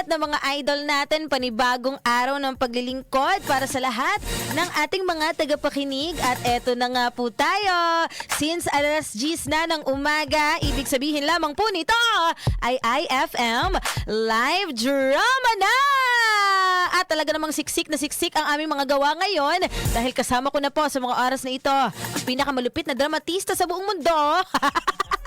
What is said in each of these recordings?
lahat ng mga idol natin, panibagong araw ng paglilingkod para sa lahat ng ating mga tagapakinig. At eto na nga po tayo. Since alas 10 na ng umaga, ibig sabihin lamang po nito ay IFM Live Drama na! At talaga namang siksik na siksik ang aming mga gawa ngayon dahil kasama ko na po sa mga oras na ito ang pinakamalupit na dramatista sa buong mundo.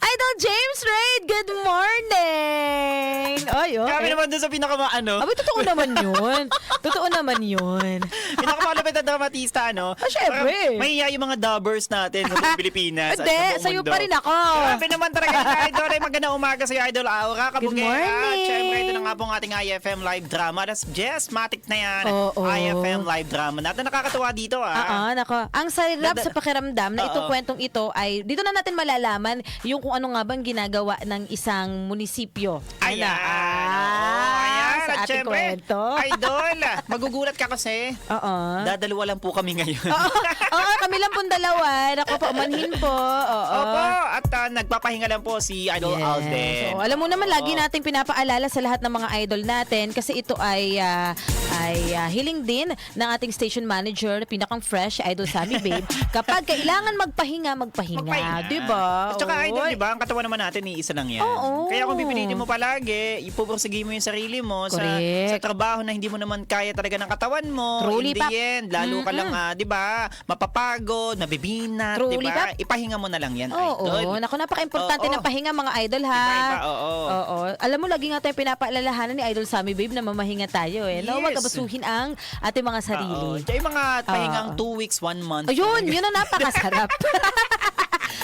Idol James Raid, good morning! Ay, oh. Kami naman dun sa pinaka ano, Abi, totoo naman yun. totoo naman yun. pinakamalapit na dramatista, ano? Ah, syempre. Parang Mahiya yung mga dubbers natin sa buong Pilipinas. at Hindi, buong sa'yo mundo. pa rin ako. Grabe naman talaga yung idol. Ay, magandang umaga sa idol Aura. Kabugera. morning. Siyempre, ito na nga po ang ating IFM live drama. That's just matic na yan. Oo. IFM live drama natin. Nakakatuwa dito, Oo, ah. nako. Ang sarap Dada- sa pakiramdam na itong Oo. kwentong ito ay dito na natin malalaman yung kung ano nga bang ginagawa ng isang munisipyo. Ayan. Ah, Oo, ayan. Sa At ating syempre, kwento. idol, magugulat ka kasi. Oo. Dadalawa lang po kami ngayon. Oo, oo, kami lang pong dalawa. Nako po, manhin po. Oo. Opo, at ah, nagpapahinga lang po si Idol Yes. Alden. So, alam mo naman, Oo. lagi nating pinapaalala sa lahat ng mga idol natin kasi ito ay ah, ay ah, hiling din ng ating station manager na pinakang fresh, Idol Sammy Babe. Kapag kailangan magpahinga, magpahinga. Magpahinga. Di ba? At saka idol, Oy. di ba? Ang katawan naman natin, ni isa lang yan. Oo. Kaya kung pipilitin mo palagi, ipupursige mo yung sarili mo sa, Correct. sa trabaho na hindi mo naman kaya talaga ng katawan mo. Truly, In the Pap. end, lalo ka lang, ah, di ba? Mapapagod, mabibinat, di Truly, ba? Pap. Ipahinga mo na lang yan, Oo, idol. naku, napaka-importante Oo. ng pahinga mga idol ha. Iba-iba, oo. Oo. Alam mo, lagi nga tayong pinapaalalahanan ni Idol Sammy Babe na mamahinga tayo eh. No, Yes. wag abasuhin ang ating mga Oo. sarili. Tsaka yung mga pahingang Oo. two weeks, one month. Ayun, yun ang napakasarap.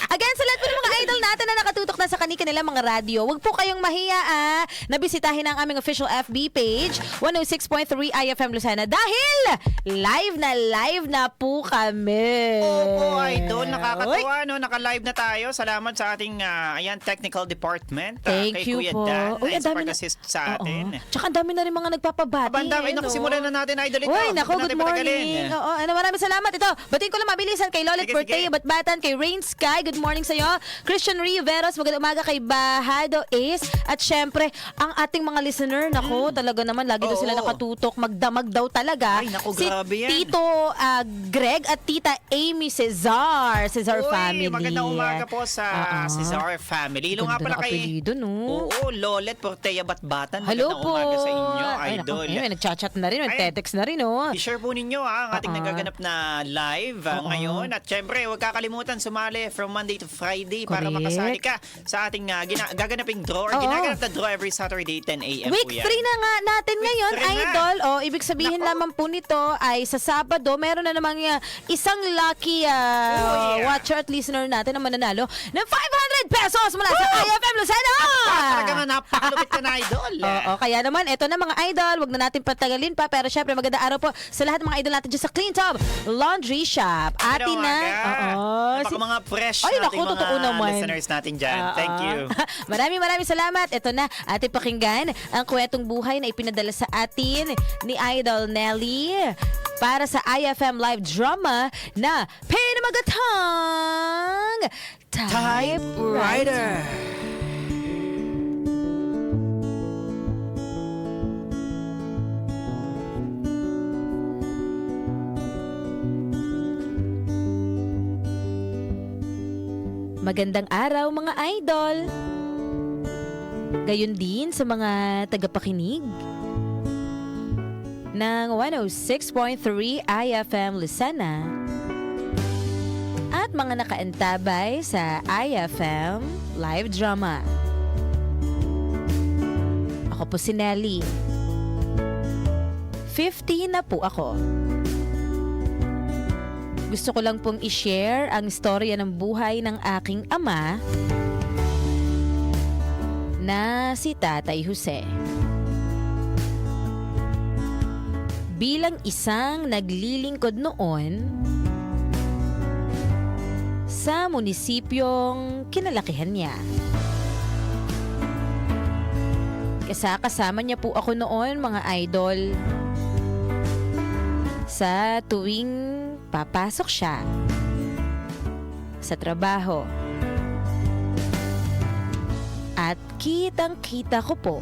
Again, sa lahat po ng mga idol natin na nakatutok na sa kanilang mga radyo, huwag po kayong mahiya ah, na bisitahin ang aming official FB page, 106.3 IFM Lucena dahil live na live na po kami. Opo, idol. Uy. Nakakatawa, no? Naka-live na tayo. Salamat sa ating, ah, ayan, technical department. ah, Thank kay you Kuya po. Dan. Uy, ang dami na- pag-assist sa Oo. atin. Tsaka ang dami na rin mga nagpapabati. Abanda, ay, eh, naku, no? simulan na natin, idol, ito. Uy, Huwag naku, natin good patagalin. morning. Oo, ano, maraming salamat. Ito, batiin ko lang mabilisan kay Lolet Sige, Porteo, sige. Batbatan, kay Rain Sky, good morning sa'yo. Christian Riveros, magandang umaga kay Bahado Ace. At syempre, ang ating mga listener, naku, talaga naman, lagi daw. Oo. sila nakatutok, magdamag daw talaga. Ay, naku, si grabe yan. Tito ah, Greg at Tita Amy Cesar, Cesar Uy, family. magandang umaga po sa Oo. Cesar family. Ilo nga Ganda pala ng kay... apelyido, no? Oo, Lolet Portea Batbatan. Hello Magandang po. umaga sa inyo, Ay, naku, idol. ayun, nagchat-chat na rin, nagte-text na rin, oh. I-share po ninyo ah, ang ating Oo. nagaganap na live ah, Oo. ngayon. At syempre, huwag kakalimutan sumali from Monday to Friday para makasali ka sa ating ah, gina- gaganaping draw or Oo. ginaganap na draw every Saturday 10 a.m. Week po yan. 3 na nga natin ngayon, three na. Idol. O, ibig sabihin Nako. lamang po nito ay sa Sabado, meron na namang uh, isang lucky uh, Oh, yeah. watcher at listener natin na mananalo ng 500 pesos mula sa IFM Lucena! Ah, talaga nga napakalupit ka na idol. Oo, kaya naman, eto na mga idol, wag na natin patagalin pa, pero syempre maganda araw po sa lahat ng mga idol natin dyan sa Clean Top Laundry Shop. Atin na. Oo. Si- mga fresh Ay, nating naku, totoo mga naman. listeners natin dyan. Oo. Thank you. maraming maraming salamat. Ito na, ating pakinggan ang kwentong buhay na ipinadala sa atin ni Idol Nelly para sa IFM live drama na Pinamagatang Typewriter. Magandang araw mga idol. Gayon din sa mga tagapakinig ng 106.3 IFM Lucena at mga nakaantabay sa IFM Live Drama. Ako po si Nelly. 50 na po ako. Gusto ko lang pong i-share ang istorya ng buhay ng aking ama na si Tatay Jose. Bilang isang naglilingkod noon sa munisipyong kinalakihan niya. Kasa kasama niya po ako noon mga idol sa tuwing papasok siya sa trabaho. At kitang-kita ko po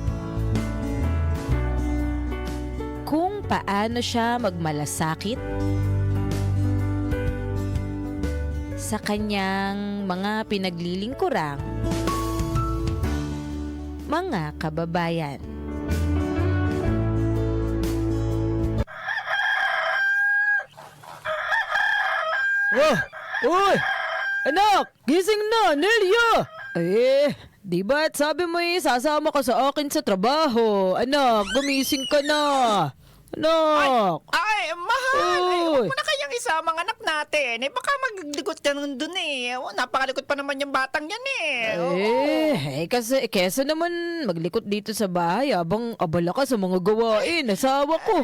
kung paano siya magmalasakit sa kanyang mga pinaglilingkurang mga kababayan. Oh, uy! Anak, gising na, Nelia! Eh, di ba't sabi mo eh, sasama ka sa akin sa trabaho? Anak, gumising ka na! Anak! Ay, mahal! Ay, Uy. huwag mo na kayang isama ang anak natin. Eh, baka maglikot ka nun dun eh. Oh, napakalikot pa naman yung batang yan eh. Oo. Eh, eh, kasi, kesa naman maglikot dito sa bahay habang abala ka sa mga gawain, asawa ko.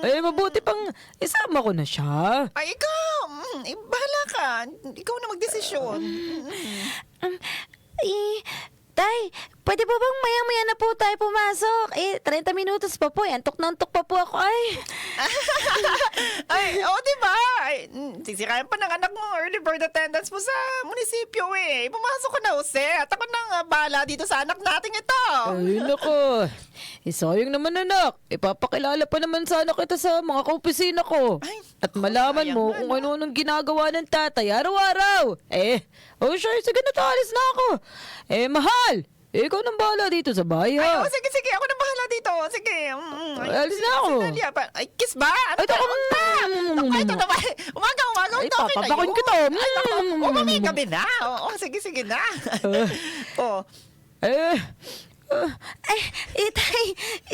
eh, mabuti pang isama ko na siya. Ay, ikaw! Mm, eh, bahala ka. Ikaw na magdesisyon. Eh, tay, pwede po bang maya-maya na po tayo pumasok? Eh, 30 minutos pa po. eh. Antok na antok pa po ako. Ay, Ay, oh, di ba? Ay, mm, sisirayan pa ng anak mo early bird attendance mo sa munisipyo eh. Pumasok ka na, Jose. At ako nang uh, bahala dito sa anak nating ito. Ay, nako. Eh, sayang naman anak. Ipapakilala pa naman sana kita sa mga kaopisina ko. Ay, At malaman sayang mo nga, kung no? ano nung ginagawa ng tatay araw-araw. Eh, oh sure, sige na alis na ako. Eh, mahal. Ikaw nang bahala dito sa bahay, Ay, ha? oh, sige, sige. Ako na bahala dito. Sige. Mm, mm. Ay, alis na ako. Pa. Ay, kiss ba? Ano Ay, na. mm, Naku, ito naman. Umaga, umaga. Ay, okay na papabakoy yun. kita. Ay, naku. Mm. Umami kami na. Oo, sige, sige na. oh. Eh, ay, eh, tay,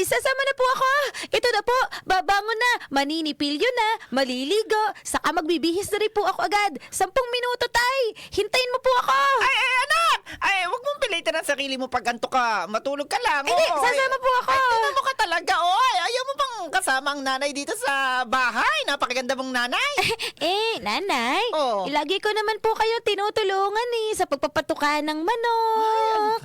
isasama na po ako. Ito na po, babangon na, maninipilyo na, maliligo, saka magbibihis na rin po ako agad. Sampung minuto, tay. Hintayin mo po ako. Ay, ay, anak! Ay, wag mong pilitin ang sarili mo pag ganto ka. Matulog ka lang. Hindi, oo. sasama po ako. Ay, tingnan mo ka talaga. Oy, ayaw mo bang kasama ang nanay dito sa bahay? Napakaganda mong nanay. Eh, nanay, Oh. ilagi ko naman po kayo tinutulungan eh sa pagpapatuka ng manok.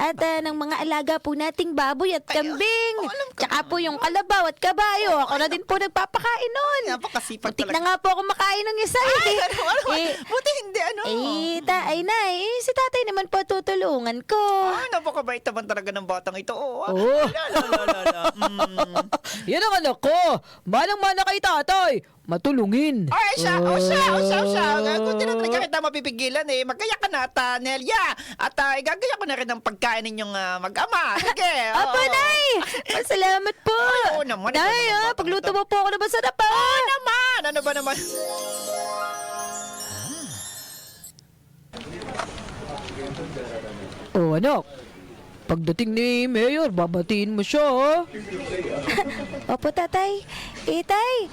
At ah, ng mga alaga po nating baboy at kambing. oh, alam ko Tsaka po yung kalabaw at kabayo. Ako na din po nagpapakain nun. Napakasipag talaga. na nga po ako makain ng isa eh. Ay, ano, ano, eh, buti hindi, ano. eh, ta, ay na, eh, si tatay naman po tutulungan ko. Ay, napakabait naman talaga ng batang ito. Oh, ah. Oh. La, la, la, la, la. Mm. yan ang anak ko. Manang-mana kay tatay. Matulungin. Ay, siya, oh, siya, oh, siya, oh, siya. Ah. Kung di na talaga kita mapipigilan eh, magkaya ka na, ta, Nelia. At uh, igagaya ko na rin ang pagkain ninyong ah, mag-ama. Sige, oo. Apa, Nay! Salamat po! Ay, oo naman, ikaw Nay, naman, ah, batang pagluto ito. mo po ako na masarap pa! Oo naman! Ano ba naman? Oh, anak. Pagdating ni Mayor, babatiin mo siya, ha? Opo, tatay. Eh, tay,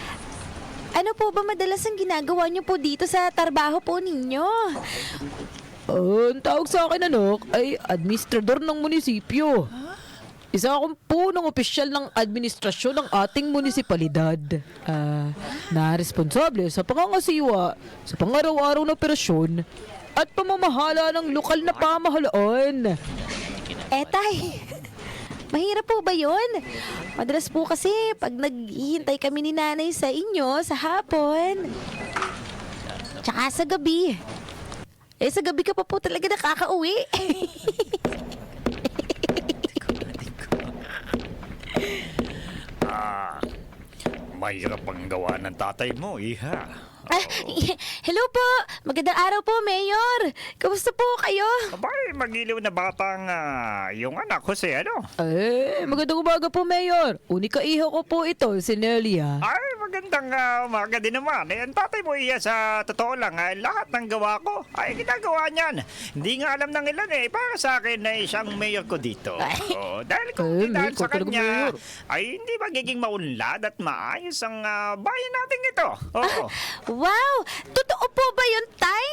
ano po ba madalas ang ginagawa niyo po dito sa trabaho po ninyo? Ah, ang tawag sa akin, anak, ay administrador ng munisipyo. Isa akong punong opisyal ng administrasyon ng ating munisipalidad. Ah, na responsable sa pangangasiwa, sa pangaraw-araw na operasyon, at pamamahala ng lokal na pamahalaan. Eh, tay, mahirap po ba yun? Madalas po kasi pag naghihintay kami ni nanay sa inyo sa hapon, tsaka sa gabi. Eh, sa gabi ka pa po talaga nakakauwi. Mahirap ang gawa ng tatay mo, iha. Ah, hello po! Magandang araw po, Mayor! Kamusta po kayo? Abay, magiliw na batang ah, yung anak ko si ano. Eh, magandang umaga po, Mayor. Unika iho ko po ito, si Nelia. Ay, magandang ah, umaga din naman. Eh, ang tatay mo iya sa totoo lang, ay lahat ng gawa ko ay ginagawa niyan. Hindi nga alam ng ilan eh. Para sa akin na siyang mayor ko dito. Oh, dahil kung Eh, hindi dahil sa kanya, ay hindi magiging maunlad at maayos ang ah, bayan natin ito. Oo. Wow! Totoo po ba yun, Tay?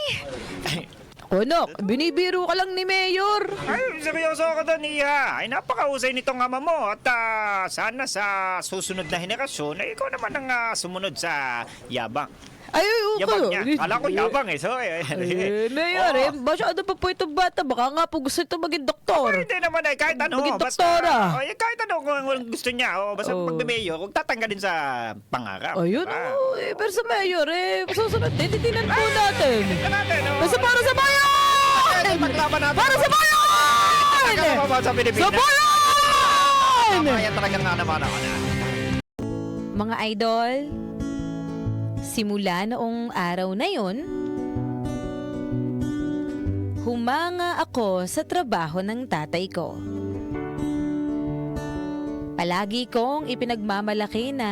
Anak, binibiro ka lang ni Mayor. Ay, seryoso ako doon, Iha. Ay, napakahusay nitong ama mo. At ah, sana sa susunod na henerasyon, ay ikaw naman ang ah, sumunod sa yabang. Ay, ay, okay. Yabang niya. Kala ko yabang eh. So, eh, Eh, Mayor, Oo. eh, masyado pa po itong bata. Baka nga po gusto ito maging doktor. Hindi naman eh, kahit ano. Maging doktora. oh, eh, kahit ano kung gusto niya. Oh, basta Oh. pag mayor, huwag tatanggalin sa pangarap. Ayun, diba? oh, eh, pero sa Mayor, eh, susunod din, titinan po natin. Tingnan natin, para sa bayan! Paglaban natin. Para sa bayan! Sa Pilipinas? Mamaya talaga nga naman ako na. Mga idol, simula noong araw na yon, humanga ako sa trabaho ng tatay ko. Palagi kong ipinagmamalaki na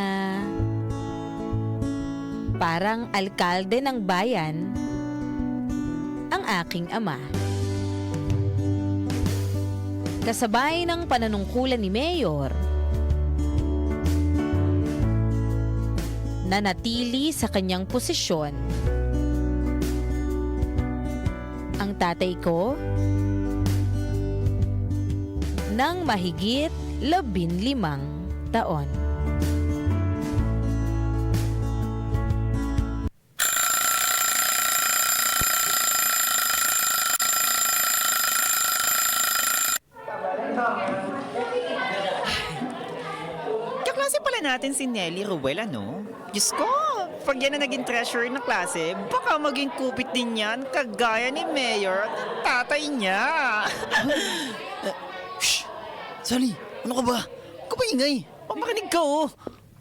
parang alkalde ng bayan ang aking ama. Kasabay ng pananungkulan ni Mayor, nanatili sa kanyang posisyon. Ang tatay ko ng mahigit labinlimang taon. Natin si Nelly Ruel, ano? Diyos ko, pag yan ang naging treasurer ng klase, baka maging kupit din yan, kagaya ni Mayor at ng tatay niya. Shh! Sally, ano ka ba? Huwag ka maingay. Mamakinig ka, oh.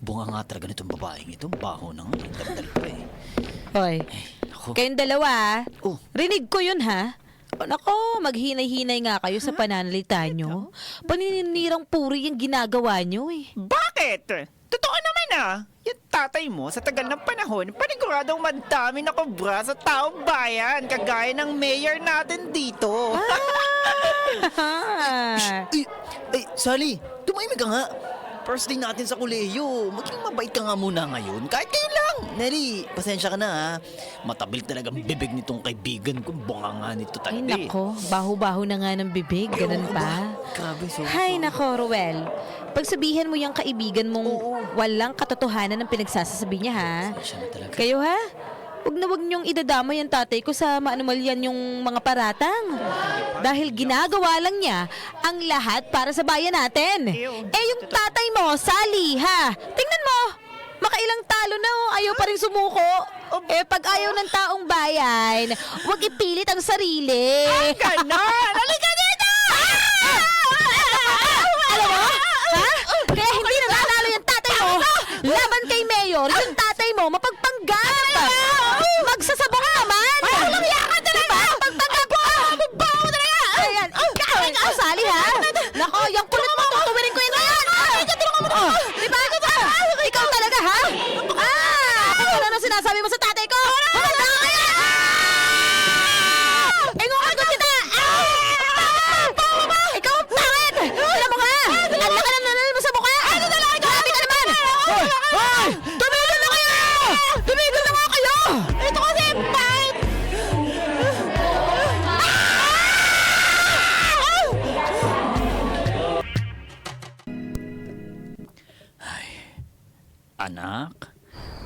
Bunga nga talaga nitong babaeng ito. Baho na nga. Daldal pa eh. Hoy, Ako. kayong dalawa, ah. Oh. rinig ko yun ha. O, Nako, maghinay-hinay nga kayo sa pananalita nyo. Paninirang puri yung ginagawa nyo eh. Bakit? Totoo naman ah. Yung tatay mo sa tagal ng panahon, paniguradong madami na kobra sa taong bayan, kagaya ng mayor natin dito. Ah. Ay, ay, Sally, tumahimik ka nga. First day natin sa kolehiyo. Maging mabait ka nga muna ngayon. Kahit kayo lang. Nelly, pasensya ka na ha. Matabil talaga ang bibig nitong kaibigan ko. Bunga nga nito Ay talaga eh. nako, baho-baho na nga ng bibig, ganun ba? Grabe, so... Hay nako, Ruel. Pagsabihin mo yung kaibigan mong Oo. walang katotohanan ng pinagsasasabi niya ha. Pasensya na talaga. Kayo ha? Huwag na huwag niyong idadamay ang tatay ko sa maanumalyan yung mga paratang. Dahil ginagawa lang niya ang lahat para sa bayan natin. Eh yung tatay mo, Sally, ha? Tingnan mo! Makailang talo na, oh. ayaw pa rin sumuko. Eh, pag ayaw ng taong bayan, huwag ipilit ang sarili. Ganon! Halika Anak,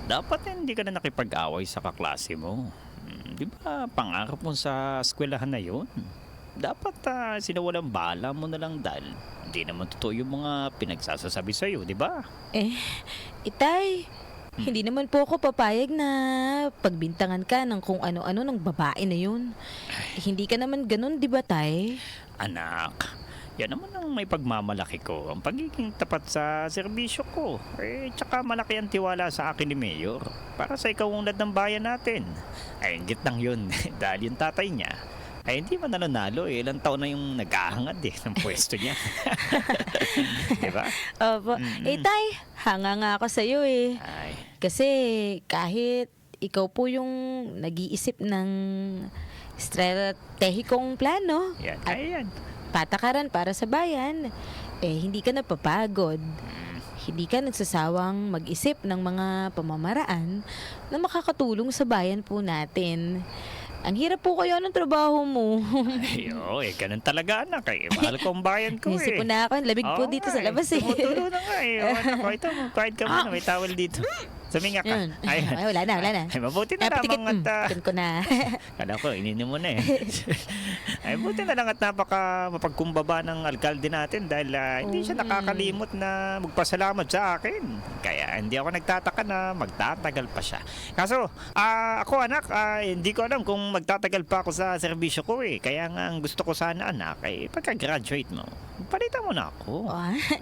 dapat hindi ka na nakipag-away sa kaklase mo. Hmm, Di ba, pangarap mo sa eskwelahan na yun? Dapat uh, sinawalang bala mo na lang dahil hindi naman totoo yung mga pinagsasasabi sa'yo, di ba? Eh, itay, hindi naman po ako papayag na pagbintangan ka ng kung ano-ano ng babae na yun. Eh, hindi ka naman ganun, di ba, tay? Anak, yan naman ang may pagmamalaki ko. Ang pagiging tapat sa serbisyo ko. Eh, tsaka malaki ang tiwala sa akin ni Mayor. Para sa ikaunlad ng bayan natin. Ay, ingit lang yun. Dahil yung tatay niya, ay hindi man nanalo eh. Ilang taon na yung naghahangad eh ng pwesto niya. Di ba? Opo. Mm-mm. Eh, tay, hanga nga ako sa'yo eh. Ay, Kasi kahit ikaw po yung nag-iisip ng stratehikong plano yan. at Ay, yan. Patakaran para sa bayan, eh hindi ka napapagod. Hindi ka nagsasawang mag-isip ng mga pamamaraan na makakatulong sa bayan po natin. Ang hirap po kayo ng trabaho mo. Ay, oh, eh, ganun talaga anak eh. Mahal ko ang bayan ko eh. Isip na ako, lamig po Oo dito nga sa labas eh. Tumutulo na nga eh. Oh, anak ito, kahit ka muna, may towel dito. Suminga ka. Yun. Ayun. Ay, wala na, wala na. Ay, mabuti na patikit, lamang at... mm, ah, ko na. Kala ko, ininom mo na eh. Ay, buti na lang at napaka mapagkumbaba ng alkalde natin dahil ah, hindi siya Oo. nakakalimot na magpasalamat sa akin. Kaya hindi ako nagtataka na magtatagal pa siya. Kaso, ah, ako anak, ah, hindi ko alam kung magtatagal pa ako sa serbisyo ko eh. Kaya nga ang gusto ko sana anak, ay pagka-graduate mo, palitan mo na ako. Oh,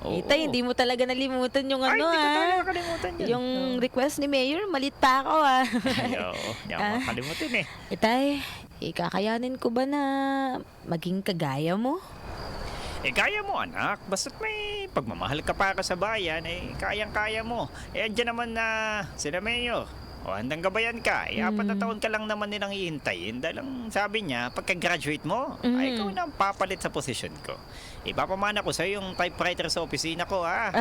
Oo. Itay, hindi mo talaga nalimutan yung Ay, ano hindi ko talaga ah. nakalimutan yan. Yung request ni Mayor, malit pa ako ah. Ay, oo, hindi ako Ah. makalimutin eh. Itay, ikakayanin ko ba na maging kagaya mo? Eh, kaya mo, anak. Basta't may pagmamahal ka para sa bayan, eh, kayang-kaya mo. Eh, andyan naman na sila Mayor. O, handang gabayan ka. Eh, apat na Mm. taon ka lang naman nilang ihintayin. Dahil ang sabi niya, pagka-graduate mo, Mm. ay ikaw na ang papalit sa posisyon ko. Ipapamana ko sa'yo yung typewriter sa opisina ko, ha?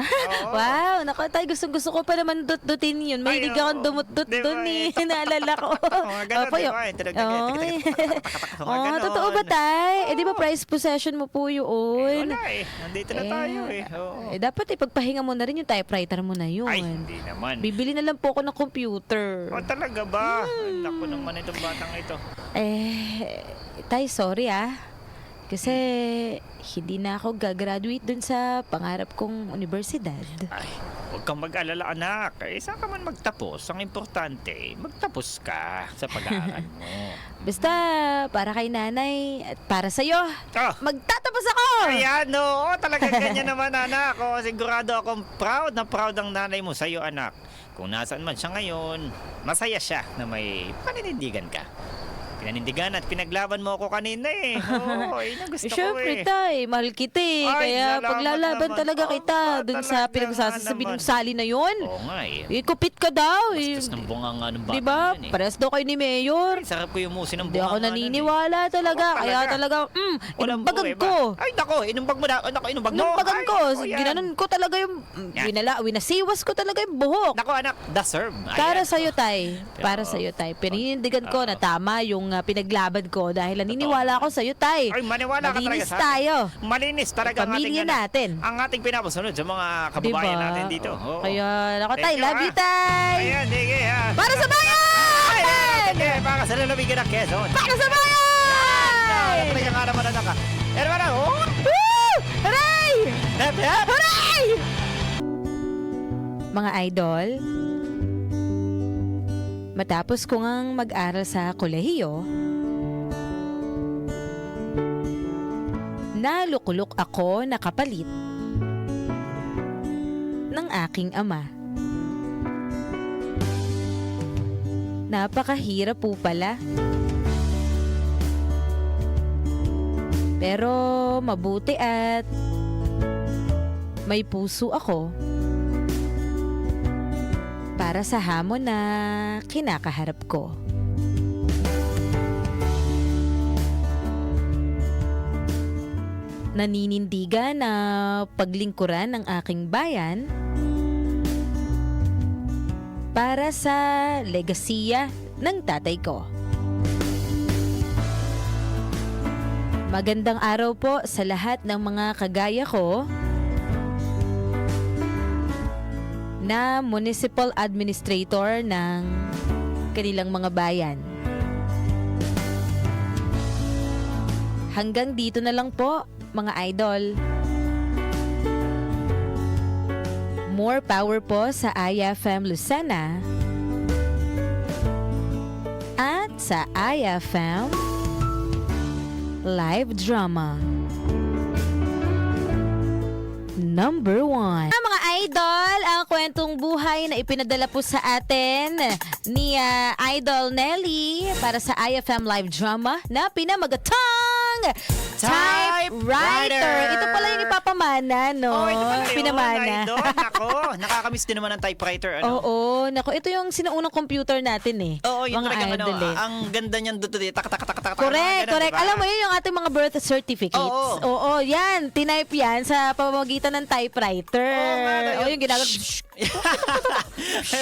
Oo. Wow, naku tay, gustong gusto ko pa naman dut-dutin yun. May Ay, hindi oo. dumut-dut Di ba, dun eh. eh? Naalala ko. Mga ganun, Opo, di yun. ba? Yung Oo, eh. mga Oh, totoo ba tay? Eh di ba prize possession mo po Eh, yun? wala eh. Nandito na tayo eh. Oo. Eh, dapat ipagpahinga mo na rin yung typewriter mo na yun. Ay, hindi naman. Bibili na lang po ako ng computer. O, talaga ba? Hmm. Naku naman itong batang ito. Eh, tay, sorry ah. Kasi hindi na ako gagraduate dun sa pangarap kong universidad. Ay, huwag kang mag-alala anak. Eh, saan ka man magtapos? Ang importante, magtapos ka sa pag-aaral mo. Basta, para kay nanay at para sa'yo, Oh, magtatapos ako! ayan, oo, talaga ganyan naman anak. O, sigurado akong proud na proud ang nanay mo sa'yo anak. Kung nasaan man siya ngayon, masaya siya na may paninindigan ka. Pinanindigan at pinaglaban mo ako kanina eh. Oo, yun ang gusto Eh, ko eh. tay, mahal kita eh. Ay, Kaya salamat paglalaban naman. talaga Oo kita nga, dun sa talaga pinagsasabi nga ng naman. sali na yun. Oo nga eh. Eh, kupit ka daw. Eh. Bastos ng bunga nga ng bata Di ba? yan eh. Pares daw kayo ni Mayor. Ay, sarap ko yung musi ng Hindi bunga ako nga nun eh. naniniwala talaga. Oo, Kaya talaga. talaga, mm, Walang inumbagan buhay ba? ko. Ay, nako, inumbag mo na. Ay, nako, inumbag mo. Inumbagan Ay, ko. oh, yan. Ginanon ko talaga yung, Yan. winala, winasiwas ko talaga yung buhok. Nako, anak, deserve. Ayan. Para sa iyo, Tay. Para Oo. sa iyo, Tay. Pininindigan ko Oo. na tama yung uh, pinaglaban ko dahil naniniwala ako sa iyo, Tay. Ay, maniwala ka talaga Malinis sa akin. tayo. Malinis talaga ang Pamilya ating, ano, natin. ang ating pinapasunod sa mga kababayan Diba? natin dito. Oo. Kaya, ako, Thank Tay. you, Love ah. you, Tay. Ayan, sige. ha. Para sa bayan! Ayan, sige, para sa lalawigan ng Quezon. Para sa bayan! Talaga nga naman, anak. ah. Pero ano, oh, Woo! Hooray! hep, hep. Hooray! Mga idol, matapos ko ngang mag-aral sa kolehiyo, nalukulok ako na kapalit ng aking ama. Napakahirap po pala. Pero mabuti at may puso ako para sa hamon na kinakaharap ko. Naninindigan na paglingkuran ng aking bayan para sa legasiya ng tatay ko. Magandang araw po sa lahat ng mga kagaya ko na municipal administrator ng kanilang mga bayan. Hanggang dito na lang po, mga idol. More power po sa IFM Lucena at sa IFM Live Drama. Number one. Ah, mga idol, ang kwentong buhay na ipinadala po sa atin ni ah, Idol Nelly para sa IFM Live Drama na pinamagatang Typewriter. Ito pala yung ipapamana, no? Oh, ito pala yun, Pinamana. idol. Nako, nakakamiss din naman ang typewriter. Ano? Oo, nako, ito yung sinaunang computer natin eh. Oo, yun mga talagang ano, idol eh. ang ganda niyan doon. Tak tak tak tak. tak, Correct, ganun, correct. diba? Alam mo yun yung ating mga birth certificates. Oo. Oo, yan. Tinype yan sa pamamagitan ng typewriter. Oo nga, yun. yung ginagawa. Shh.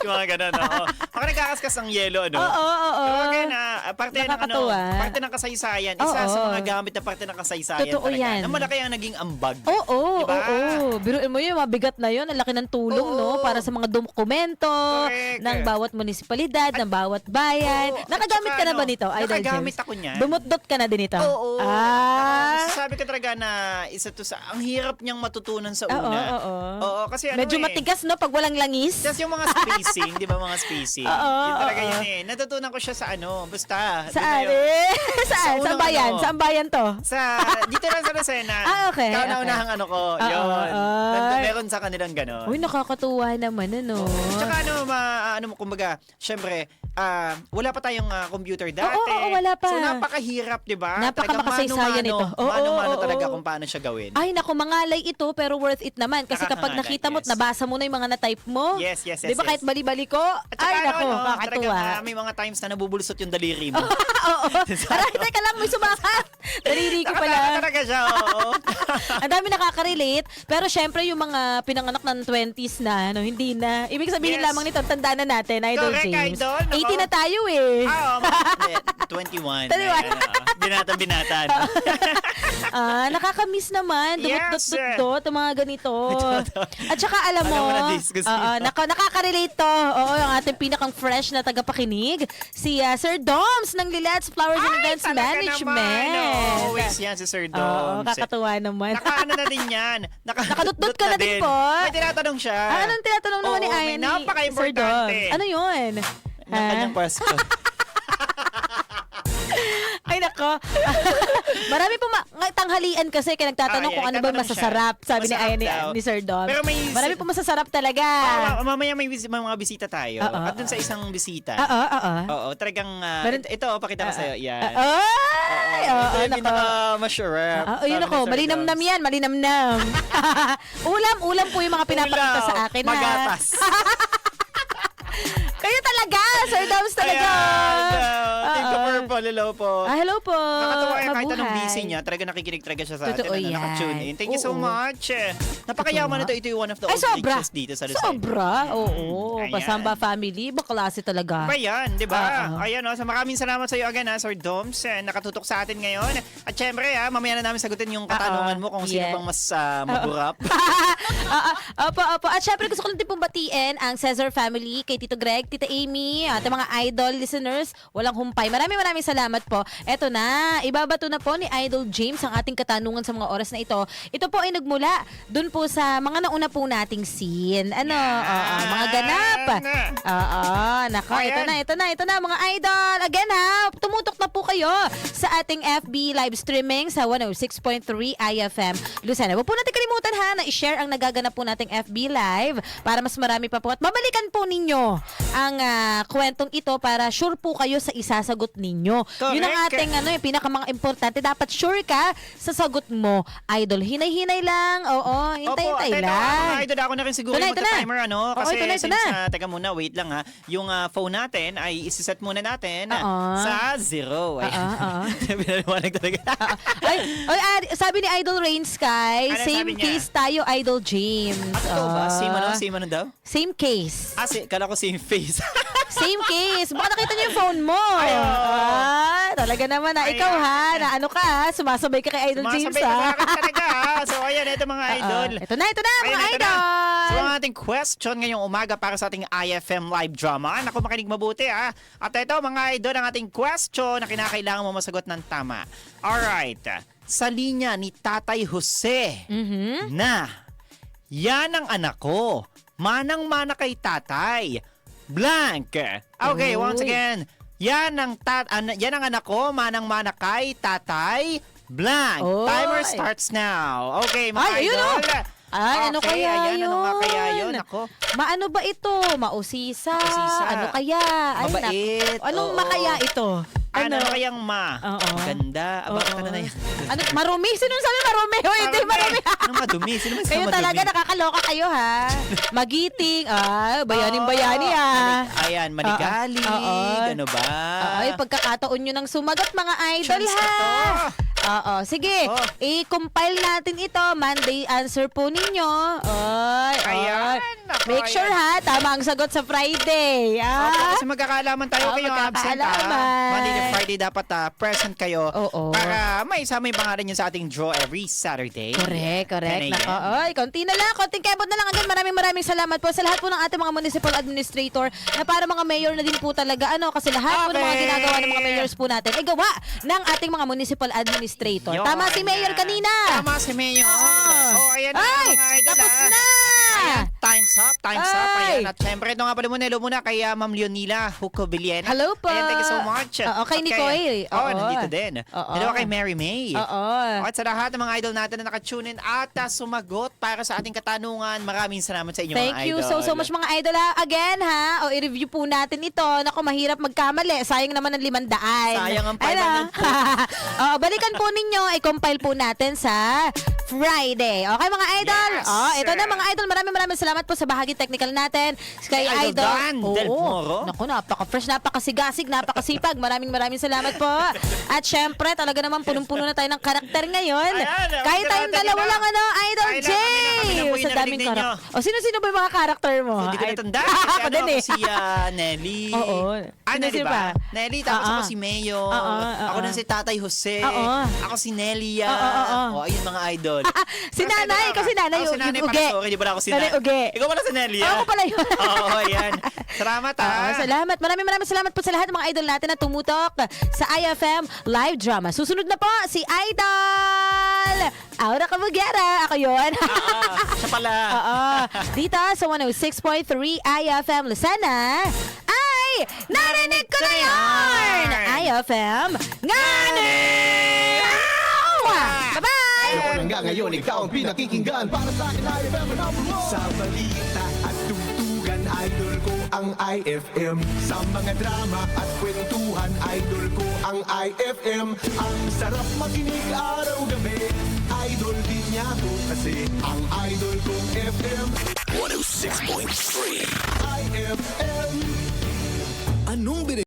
Ay, mga ganun. Oo. Ako nagkakaskas ng yelo, no? Oo, oo, oo. Pero again, ah, parte ng ano, Nakakatuwa. parte ng kasaysayan. Isa Oo. sa mga gamit na parte ng kasaysayan Totoo talaga. yan. Na malaki ang naging ambag. Oo, Diba? oo. Biruin mo yun, mabigat na yun. Ang laki ng tulong, Oo. no? Para sa mga dokumento Correct. ng bawat munisipalidad, ng bawat bayan. Oo. At Nakagamit saka ka na ba ano, nito, Idol nakagamit James? ako niyan. Bumutdot ka na din ito? Oo. Ah. Sabi ko talaga na isa to sa, ang hirap niyang matutunan sa Oo, una. oo. Oo, kasi ano Medyo eh, matigas, no? Pag walang langis. Just yung mga spacing, di ba mga spacing? Oo, yun talaga oo. yun eh. Natutunan ko siya sa ano, basta. doon na Saan yun. eh? Saan? Sa Saan unang bayan? ano. Saan bayan to? Sa, dito lang sa Lucena. Ah, okay, okay. Kauna-unahang ano ko, Oo, yun. oo. Nandun- Meron sa kanilang gano'n. Uy, nakakatuwa naman, ano? Tsaka ano, ma, ano mo, kumbaga, syempre, ah, wala pa tayong ah, computer dati. Oo, oo, wala pa. So, napakahirap, di ba? Napakamakasaysayan ito. mano-mano, Oo, mano-mano oo, talaga oo. kung paano siya gawin. Ay, naku, mangalay ito, pero worth it naman. Kasi kapag Nakakangalay, nakita mo at yes. nabasa mo na yung mga na-type mo, Yes, yes, yes, di ba yes. kahit bali-bali ko, At saka ay, ano, naku, no, kakatuwa. talagang, ah, may mga times na nabubulsot yung daliri mo. Oo. Aray, teka lang, may sumakat. Nariri ko pala. talaga siya, oo. Ang dami nakaka-relate. Pero syempre, yung mga pinanganak ng 20s na, no, hindi na. Ibig sabihin Yes. lamang nito, tanda na natin, Idol Correct, James. Idol. Nako. 80 na tayo eh. Ah, oo, hindi, 21. 21. Ayan, oo. Binatan, binatan. ah, nakaka-miss naman. Yes. Dumut-dut-dut, ang mga ganito. At saka alam mo, Alam mo na discuss oo, nako, nakaka-relate to. Oo, yung ating pinakang fresh na tagapakinig, si ah, Sir Doms ng Lilat's Flowers and Events talaga Management. Naman, no? Always yan si Sir Oo, Dom. kakatuwa naman. Nakaano na din yan. Naka, Nakadut-dut ka na din po. May tinatanong siya. Ah, anong tinatanong naman ni Oo, Ay may ni Sir napaka-importante. Doms? Ano yun? Ng kanyang pwesto. Nako. Marami po ma- nga- tanghalian kasi kaya nagtatanong Ah, yeah, kung ano ba nagtatanong masasarap, sabi ni Masarap Ay ni, daw. ni Sir Dom. Pero may- Marami po masasarap talaga. Ah, mamaya may, may mga bisita tayo. Oo, At dun sa isang bisita. Oo, oo. Oo, talagang, ah, Meron- ito, ito, pakita ko sa'yo. Yan. Ay! Oo, Oo, ito yung nako. pinaka-masarap. Ah, ayun ako, malinamnam yan, malinamnam. ulam, ulam po yung mga pinapakita sa akin. ha? Magatas. Kayo talaga, Sir Doms talaga. Ayan. Hello po. Ah, hello po. Nakatawa yan kahit anong busy niya, talaga nakikinig talaga siya sa Totoo atin. yan. Ano, nakatune in. Thank you so Oo. much. Napakayaman na to. Ito yung one of the Ay, old sobra. beaches dito sa Lucena. Sobra, oo. Ayan. Pasamba family, iba klase talaga. Ba yan, di ba? Oo. Ayan, oh, so maraming salamat sa iyo again, ha, Sir Doms, eh, nakatutok sa atin ngayon. At syempre, ha, mamaya na namin sagutin yung katanungan mo kung sino Yeah. bang mas ah, maburap. Ah, ah, opo, opo. At syempre gusto ko lang din pong batiin ang Cesar family, kay Tito Greg, Tita Amy, at ang mga idol listeners, walang humpay. Maraming maraming salamat po. Eto na, ibabato na po ni Idol James ang ating katanungan sa mga oras na ito. Ito po ay nagmula dun po sa mga nauna po nating scene. Ano, oo, mga ganap. Oo, nako, Ayan. ito na, ito na, ito na mga idol. Again ha, tumutok na po kayo sa ating FB live streaming sa 106.3 IFM Lucena. Huwag po natin kalimutan ha na i-share ang nagaganap po nating FB live para mas marami pa po at mabalikan po ninyo ang ah, kwentong ito para sure po kayo sa isasagot ninyo. Yun ang Correct. ating ano, yung pinaka mga importante. Dapat sure ka sa sagot mo. Idol, hinay-hinay lang. Oo, hintay-hintay Opo, lang. mga idol, ako na rin siguro yung magta-timer, ano? Oo, Kasi ito na, ito since, na. ah, teka muna, wait lang ha. Yung ah, phone natin ay isiset muna natin Oo. sa zero. Ayan. Oo, oo. Pinaliwanag talaga. ay, ay, ah, sabi ni Idol Rain Sky, Ano same sabi niya? case tayo, Idol James. Ah, totoo ba? Ah, Same ano? Same ano daw? Same case. Ah, si, kala ko same face. Same case. Baka nakita niyo yung phone mo. Ay, oo. Ah, talaga naman na. Ikaw ha, na ano ka ha, sumasabay ka kay Idol James Sumasabay ka sa ha. akin talaga ha. So ayan, ito mga Ah, idol. Ito na, ito na, mga Ayan, ito idol. na. So ang ating question ngayong umaga para sa ating IFM live drama. Naku, makinig mabuti ha. At ito mga idol, ang ating question na kinakailangan mo masagot ng tama. Alright. Sa linya ni Tatay Jose Mhm. na yan ang anak ko. Manang-mana kay tatay. Blank. Okay, once Uy. again. Yan ang, tat an- yan ang anak ko. Manang-mana kay tatay. Blank. Oy. Timer starts now. Okay, mga Ay, ayun idol. oh. Ay, ano Okay, kaya ayan, yun? ano nga kaya yun? Ako. Maano ba ito? Mausisa? Mausisa. Ano kaya? Ay, nak-. Anong Oo. makaya ito? Ano, ano kayang ma? Oo. Ganda. Aba, Oo. ano na yan? Ano, marumi? Sino sabi marumi? O, hindi marumi. Anong madumi? Sino man Kayo madumi? talaga, nakakaloka kayo ha. Magiting. Ah, bayaning-bayani Oo. ah. Ayan, manigalig. Oo. Ano ba? Ay, pagkakataon nyo ng sumagot mga idol Chance ha. na to. Oo, sige. Oh. I-compile natin ito. Monday answer po ninyo. Ay. Ayan. Nako, Make sure ayan. ha, tama ang sagot sa Friday. Opo, Ah. kasi magkakaalaman tayo Oo, kayo absent ha. magkakaalaman. Monday to Friday dapat ah, present kayo Oo. para may isama yung pangalan nyo sa ating draw every Saturday. Correct, correct. 10 a.m. Nako, oy, konti na lang, konting kebot na lang. Again, maraming maraming salamat po sa lahat po ng ating mga municipal administrator na para mga mayor na din po talaga. Ano, kasi lahat po ng mga Okay. ginagawa ng mga mayors po natin ay gawa ng ating mga municipal administrator. Yun. Tama si mayor kanina. Tama si Mayor. Oh, ayan na Ay, mga idol. tapos ah. na! Ayan, time's up, time's up. Ay! Ayan, at syempre, ito nga pala muna, hello muna kay ah, Ma'am Leonila Huco Villena. Hello po. Ayan, thank you so much. Oo, kay Nicoy. Oh, Oo. nandito din. Oo. Hello kay Mary May. Oo. At sa lahat ng mga idol natin na nakatune in at ah, sumagot para sa ating katanungan, maraming salamat sa inyo Thank mga you idol. so so much mga idol ha. Again ha, o i-review po natin ito. Naku, mahirap magkamali. Sayang naman ng limandaan. Sayang ang Ayun, 500 ah. Oo, balikan po ninyo, i-compile po natin sa Friday. Okay mga idol? Yes. Oh, ito na mga idol. Maraming maraming salamat po sa bahagi technical natin. Kay Kay Idol Dan Del Moro. Naku, napaka-fresh, napakasigasig, napakasipag. Maraming maraming salamat po. At syempre, talaga naman punong-puno na tayo ng karakter ngayon. Ayan, Kahit tayong magkakaroon dalawa lang, ano, Idol Ay, J! lang, kami lang, kami lang po yung Sa daming narinig karakter. O, sino-sino ba yung mga karakter mo? Hindi ko Ay- natandaan. Ako ano, din eh. si ah, Nelly. Oo. Ah, Sino Nelly si ba? Nelly, tapos Oo. ako si Mayo. Oo, Ako oo. na si Tatay Jose. Oo. Ako si Nelia. Oo, oo, oo. Ayun mga idol. si Kasi nanay, ano, kasi nanay, yung, si nanay yung pala, uge. sorry, di pala ako si Nanay uge. Ikaw pala si Nelia. Ako pala yun. Oo, yan. Salamat ah. Oo, salamat. Maraming maraming salamat po sa lahat ng mga idol natin na tumutok sa IFM live drama. Susunod na po si Idol! Aura Kabugera. Ako yun. Ah, siya pala. Oo. Dito sa 106.3 IFM Lucena ay narinig ko na yun! IFM Bye-bye! Hanggang ngayon, ikaw ang pinakikinggan para sa akin IFM number one. Sa balita at tugtugan, idol ko ang IFM. Sa mga drama at kwentuhan, idol ko ang IFM. Ang sarap makinig araw-gabi, idol din niya ako kasi ang idol kong FM. 106.3 IFM. Anong